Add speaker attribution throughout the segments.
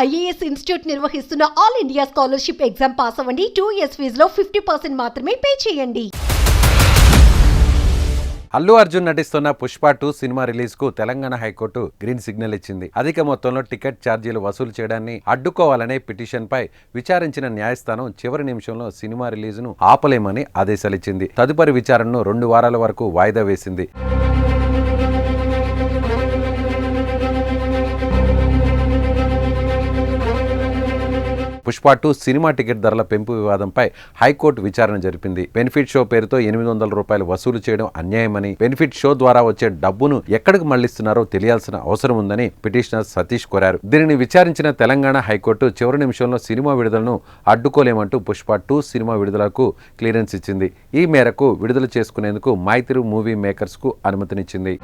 Speaker 1: IAS institute నిర్వహిస్తున్న all India scholarship exam pass అవ్వండి. Two years ఫీజులో ఫిఫ్టీ పర్సెంట్ మాత్రమే పే చేయండి.
Speaker 2: అల్లు అర్జున్ నటిస్తున్న Pushpa two cinema రిలీజ్కు Telangana high court green signal ఇచ్చింది. అధిక మొత్తంలో టికెట్ ఛార్జీలు వసూలు చేయడాన్ని అడ్డుకోవాలనే పిటిషన్ పై విచారించిన న్యాయస్థానం చివరి నిమిషంలో సినిమా రిలీజ్ను ఆపలేమని ఆదేశాలిచ్చింది. తదుపరి విచారణను రెండు వారాల వరకు వాయిదా వేసింది. పుష్ప టూ సినిమా టికెట్ ధరల పెంపు వివాదంపై హైకోర్టు విచారణ జరిపింది. బెనిఫిట్ షో పేరుతో ఎనిమిది వందల రూపాయలు వసూలు చేయడం అన్యాయమని బెనిఫిట్ షో ద్వారా వచ్చే డబ్బును ఎక్కడికి మళ్ళిస్తున్నారో తెలియాల్సిన అవసరం ఉందని పిటిషనర్ సతీష్ కోరారు. దీనిని విచారించిన తెలంగాణ హైకోర్టు చివరి నిమిషంలో సినిమా విడుదలను అడ్డుకోలేమంటూ పుష్ప టూ సినిమా విడుదలకు క్లియరెన్స్ ఇచ్చింది. ఈ మేరకు విడుదల చేసుకునేందుకు మైత్రి మూవీ మేకర్స్కు అనుమతినిచ్చింది.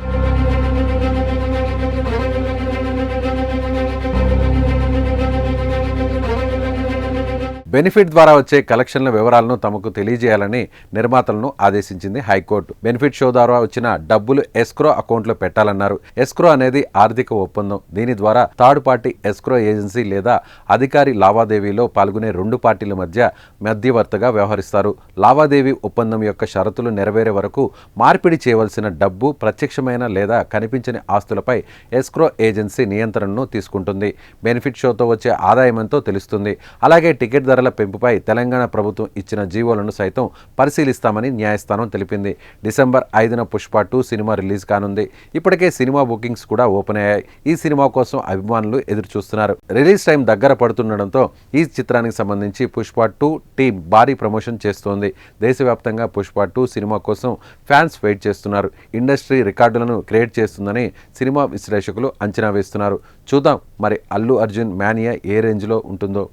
Speaker 2: బెనిఫిట్ ద్వారా వచ్చే కలెక్షన్ల వివరాలను తమకు తెలియజేయాలని నిర్మాతలను ఆదేశించింది హైకోర్టు. బెనిఫిట్ షో ద్వారా వచ్చిన డబ్బులు ఎస్క్రో అకౌంట్లో పెట్టాలన్నారు. ఎస్క్రో అనేది ఆర్థిక ఒప్పందం. దీని ద్వారా థర్డ్ పార్టీ ఎస్క్రో ఏజెన్సీ లేదా అధికారి లావాదేవీలో పాల్గొనే రెండు పార్టీల మధ్య మధ్యవర్తగా వ్యవహరిస్తారు. లావాదేవీ ఒప్పందం యొక్క షరతులు నెరవేరే వరకు మార్పిడి చేయవలసిన డబ్బు ప్రత్యక్షమైన లేదా కనిపించని ఆస్తులపై ఎస్క్రో ఏజెన్సీ నియంత్రణను తీసుకుంటుంది. బెనిఫిట్ షోతో వచ్చే ఆదాయమంతో తెలుస్తుంది. అలాగే టికెట్ ధరల పెంపుపై తెలంగాణ ప్రభుత్వం ఇచ్చిన జీవోలను సైతం పరిశీలిస్తామని న్యాయస్థానం తెలిపింది. డిసెంబర్ ఐదున పుష్ప టూ సినిమా రిలీజ్ కానుంది. ఇప్పటికే సినిమా బుకింగ్స్ కూడా ఓపెన్ అయ్యాయి. ఈ సినిమా కోసం అభిమానులు ఎదురు చూస్తున్నారు రిలీజ్ టైం దగ్గర పడుతుండడంతో ఈ చిత్రానికి సంబంధించి పుష్ప టూ టీం భారీ ప్రమోషన్ చేస్తోంది. దేశవ్యాప్తంగా పుష్ప టూ సినిమా కోసం ఫ్యాన్స్ వెయిట్ చేస్తున్నారు. ఇండస్ట్రీ రికార్డులను క్రియేట్ చేస్తుందని సినిమా విశ్లేషకులు అంచనా వేస్తున్నారు. చూద్దాం మరి అల్లు అర్జున్ మేనియా ఏ రేంజ్లో ఉంటుందో.